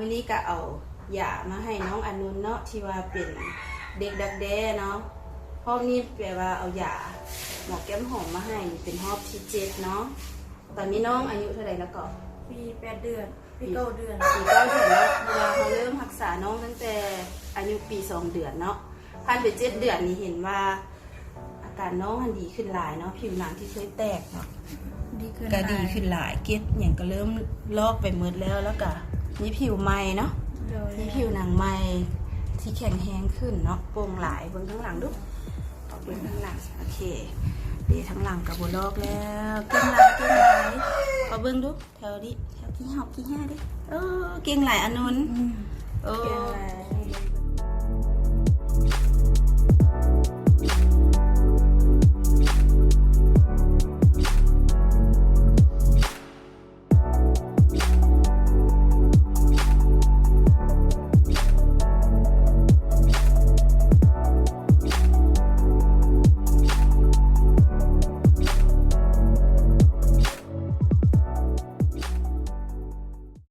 มื้อนี้ก็เอายามาให้น้องอนุนเนาะที่ว่าเป็นเด็กดักแด้เนาะรอบนี้แปลว่าเอายาหมอแก้มหอมมาให้เป็นรอบที่เจ็ดเนาะตอนนี้น้องอายุเท่าไหร่แล้วก็ปีแปดเดือนปีเก้าเดือนปีเก้าเดือนแล้วเวลาเขาเริ่มรักษาน้องตั้งแต่อายุปีสองเดือนเนาะผ่านไปเจ็ดเดือนนี่เห็นว่า อาการน้องมันดีขึ้นหลายเนาะผิวหนังที่เคยแตกเนาะก็ดีขึ้นหลายเก็ดอย่างก็เริ่มลอกไปหมดแล้วแล้วก็ มีผิวใหม่เนาะโดยมีผิวหนังใหม่ที่แข็งแรงขึ้นเนาะโปร่งหลายเบื้องทั้งหลังดูเอาเบื้องทั้งหลังโอเคดีทั้งหลังกับโบลอกแล้วเก่งหลายเก่งหลายขอเบื้องดูแถวนี้แถวที่หอกที่ห้าดิเออเก่งหลายอันนุนอืมเอเก่งอแล้ว